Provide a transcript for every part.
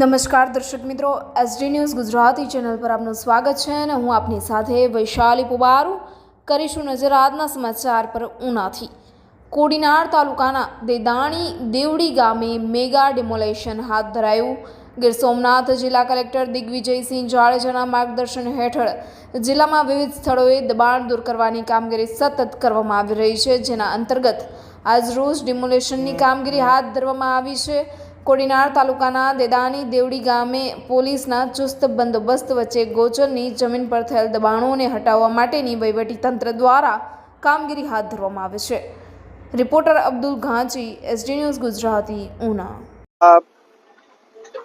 નમસ્કાર દર્શક મિત્રો એસડી ન્યૂઝ ગુજરાતી ચેનલ પર આપનું સ્વાગત છે અને હું આપની સાથે વૈશાલી પુબારુ કરીશું નજર આજના સમાચાર પર ઉનાથી. કોડીનાર તાલુકાના દેદાણી દેવડી ગામે મેગા ડિમોલેશન હાથ ધરાયું. ગીર સોમનાથ જિલ્લા કલેક્ટર દિગ્વિજયસિંહ જાડેજાના માર્ગદર્શન હેઠળ જિલ્લામાં વિવિધ સ્થળોએ દબાણ દૂર કરવાની કામગીરી સતત કરવામાં આવી રહી છે, જેના અંતર્ગત આજરોજ ડિમોલેશનની કામગીરી હાથ ધરવામાં આવી છે. કોડીનાર તાલુકાના દેદાની દેવડી ગામે પોલીસના ચુસ્ત બંદોબસ્ત વચ્ચે ગોચરની જમીન પર થયેલ દબાણોને હટાવવા માટેની વહીવટીતંત્ર દ્વારા કામગીરી હાથ ધરવામાં આવે છે. Reporter Abdul Ghanchi, SD news Gujarati, Una.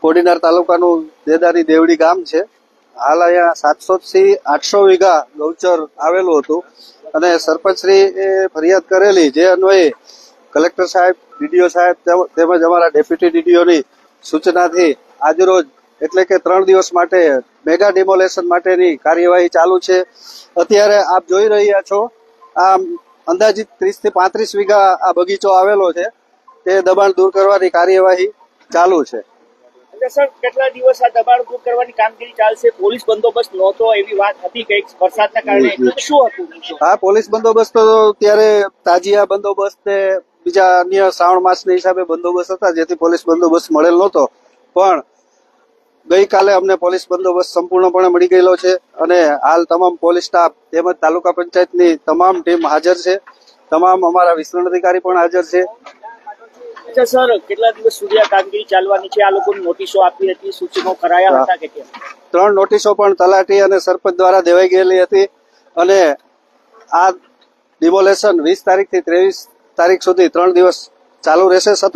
Kodinar તાલુકાનું દેદાની દેવડી ગામ છે. હાલ અહીંયા સાતસો થી આઠસો વીઘા ગૌચર આવેલું હતું અને સરપંચશ્રી એ ફરિયાદ કરેલી, જે અન્વયે કલેક્ટર સાહેબ ડીડીઓ સાહેબ તેમજ અમારા ડેપ્યુટી ડીડીઓની સૂચનાથી આજરોજ એટલે કે ત્રણ દિવસ માટે મેગા ડિમોલેશન માટેની કાર્યવાહી ચાલુ છે. અત્યારે આપ જોઈ રહ્યા છો આ અંદાજિત ત્રીસથી પાંત્રીસ વીઘા આ બગીચો આવેલો છે. તે દબાણ દૂર કરવાની કાર્યવાહી ચાલુ છે. એટલે સર કેટલા દિવસ આ દબાણ દૂર કરવાની કામગીરી ચાલશે? પોલીસ બંદોબસ્ત નહોતો એવી વાત હતી કંઈક વરસાદના કારણે? શું હતું? હા પોલીસ બંદોબસ્ત તો ત્યારે તાજીયા બંદોબસ્ત બીજા અન્ય શ્રાવણ માસના હિસાબે બંદોબસ્ત હતા જેથી પોલીસ બંદોબસ્ત મળેલ નહોતો. પણ ગઈકાલે અમને પોલીસ બંદોબસ્ત સંપૂર્ણપણે મળી ગયેલો છે અને હાલ તમામ પોલીસ સ્ટાફ તેમજ તાલુકા પંચાયતની તમામ ટીમ હાજર છે. તમામ અમારા વિસ્તરણ અધિકારી પણ હાજર છે. અચ્છા સર કેટલા દિવસ સુધી આ કામગીરી ચાલવાની છે? આ લોકોને નોટિસો આપી હતી સૂચનો કરાયા હતા કે ત્રણ નોટિસો પણ તલાટી અને સરપંચ દ્વારા દેવાઈ ગયેલી હતી અને આ ડિમોલેશન વીસ તારીખથી ત્રેવીસ તારીખ સુધી ત્રણ દિવસ ચાલુ રહેશે. સતત